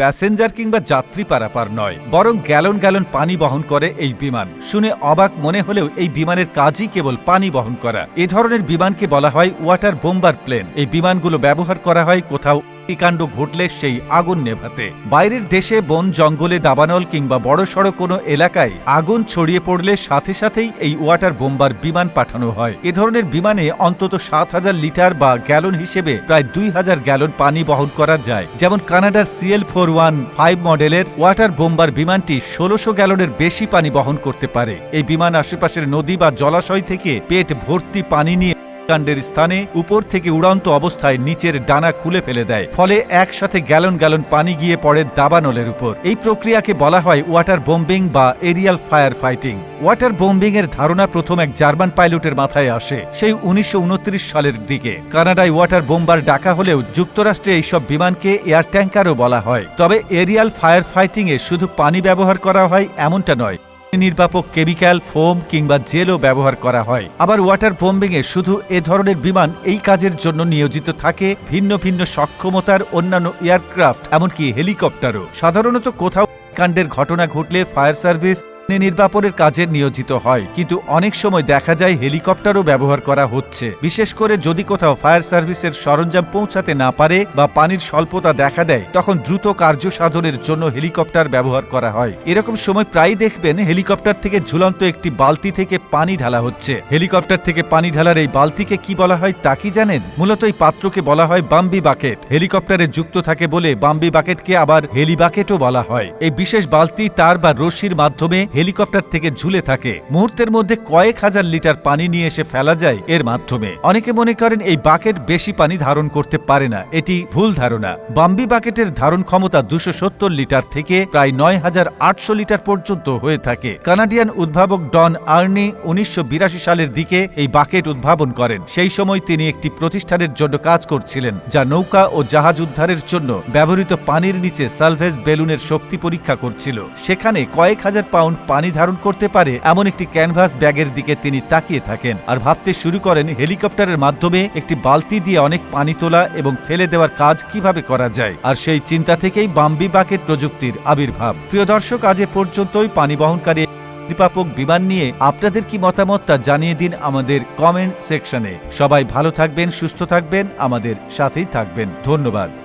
Passenger কিংবা যাত্রী পারাপার নয়, বরং গ্যালন গ্যালন পানি বহন করে এই বিমান। শুনে অবাক মনে হলেও এই বিমানের কাজই কেবল পানি বহন করা। এ ধরনের বিমানকে বলা হয় ওয়াটার বোম্বার প্লেন। এই বিমানগুলো ব্যবহার করা হয় কোথাও কাণ্ড ঘটলে সেই আগুন নেভাতে। বাইরের দেশে বন, জঙ্গলে দাবানল কিংবা বড়সড় কোনো এলাকায় আগুন ছড়িয়ে পড়লে সাথে সাথেই এই ওয়াটার বোম্বার বিমান পাঠানো হয়। এ ধরনের বিমানে অন্তত সাত হাজার লিটার বা গ্যালন হিসেবে প্রায় দুই হাজার গ্যালন পানি বহন করা যায়। যেমন কানাডার সিএল ফোর ওয়ান ফাইভ মডেলের ওয়াটার বোম্বার বিমানটি ষোলোশো গ্যালনের বেশি পানি বহন করতে পারে। এই বিমান আশেপাশের নদী বা জলাশয় থেকে পেট ভর্তি পানি নিয়ে কাণ্ডের স্থানে উপর থেকে উড়ন্ত অবস্থায় নিচের ডানা খুলে ফেলে দেয়, ফলে একসাথে গ্যালন গ্যালন পানি গিয়ে পড়ে দাবানলের উপর। এই প্রক্রিয়াকে বলা হয় ওয়াটার বোম্বিং বা aerial fire fighting. Water bombing এর ধারণা প্রথম এক জার্মান পাইলটের মাথায় আসে, সেই উনিশশো উনত্রিশ সালের দিকে। কানাডায় ওয়াটার বোম্বার ডাকা হলেও যুক্তরাষ্ট্রে এইসব বিমানকে এয়ার ট্যাঙ্কারও বলা হয়। তবে এরিয়াল ফায়ার ফাইটিং এ শুধু পানি ব্যবহার করা হয় এমনটা নয় নির্বাপক কেমিক্যাল, ফোম কিংবা জেলও ব্যবহার করা হয়। আবার ওয়াটার বোম্বিং এ শুধু এ ধরনের বিমান এই কাজের জন্য নিয়োজিত থাকে। ভিন্ন ভিন্ন সক্ষমতার অন্যান্য এয়ারক্রাফট, এমনকি হেলিকপ্টারও। সাধারণত কোথাও কাণ্ডের ঘটনা ঘটলে ফায়ার সার্ভিস নির্বাপনের কাজে নিয়োজিত হয়, কিন্তু অনেক সময় দেখা যায় হেলিকপ্টারও ব্যবহার করা হচ্ছে। বিশেষ করে যদি কোথাও ফায়ার সার্ভিসের সরঞ্জাম পৌঁছাতে না পারে বা পানির স্বল্পতা দেখা দেয়, তখন দ্রুত কার্য সাধনের জন্য হেলিকপ্টার ব্যবহার করা হয়। এরকম সময় প্রায় দেখবেন হেলিকপ্টার থেকে ঝুলন্ত একটি বালতি থেকে পানি ঢালা হচ্ছে। হেলিকপ্টার থেকে পানি ঢালার এই বালতিকে কি বলা হয় তা কি জানেন? মূলত এই পাত্রকে বলা হয় বাম্বি বাকেট। হেলিকপ্টারে যুক্ত থাকে বলে বাম্বি বাকেটকে আবার হেলি বাকেটও বলা হয়। এই বিশেষ বালতি তার বা রশির মাধ্যমে হেলিকপ্টার থেকে ঝুলে থাকে। মুহূর্তের মধ্যে কয়েক হাজার লিটার পানি নিয়ে এসে ফেলা যায় এর মাধ্যমে। অনেকে মনে করেন এই বাকেট বেশি পানি ধারণ করতে পারে না। এটি ভুল ধারণা। বাম্বি বাকেটের ধারণ ক্ষমতা দুশো সত্তর লিটার থেকে প্রায় নয় হাজার আটশো লিটার পর্যন্ত হয়ে থাকে। কানাডিয়ান উদ্ভাবক ডন আর্নি উনিশশো বিরাশি সালের দিকে এই বাকেট উদ্ভাবন করেন। সেই সময় তিনি একটি প্রতিষ্ঠানের জন্য কাজ করছিলেন, যা নৌকা ও জাহাজ উদ্ধারের জন্য ব্যবহৃত পানির নিচে সালভেজ বেলুনের শক্তি পরীক্ষা করছিল। সেখানে কয়েক হাজার পাউন্ড পানি ধারণ করতে পারে এমন একটি ক্যানভাস ব্যাগের দিকে তিনি তাকিয়ে থাকেন আর ভাবতে শুরু করেন হেলিকপ্টারের মাধ্যমে একটি বালতি দিয়ে অনেক পানি তোলা এবং ফেলে দেওয়ার কাজ কীভাবে করা যায় আর সেই চিন্তা থেকেই বাম্বি বাকেট প্রযুক্তির আবির্ভাব। প্রিয় দর্শক, আজ এ পর্যন্তই। পানি বহনকারী কৃপাপক বিমান নিয়ে আপনাদের কি মতামত তা জানিয়ে দিন আমাদের কমেন্ট সেকশনে সবাই ভালো থাকবেন, সুস্থ থাকবেন, আমাদের সাথেই থাকবেন। ধন্যবাদ।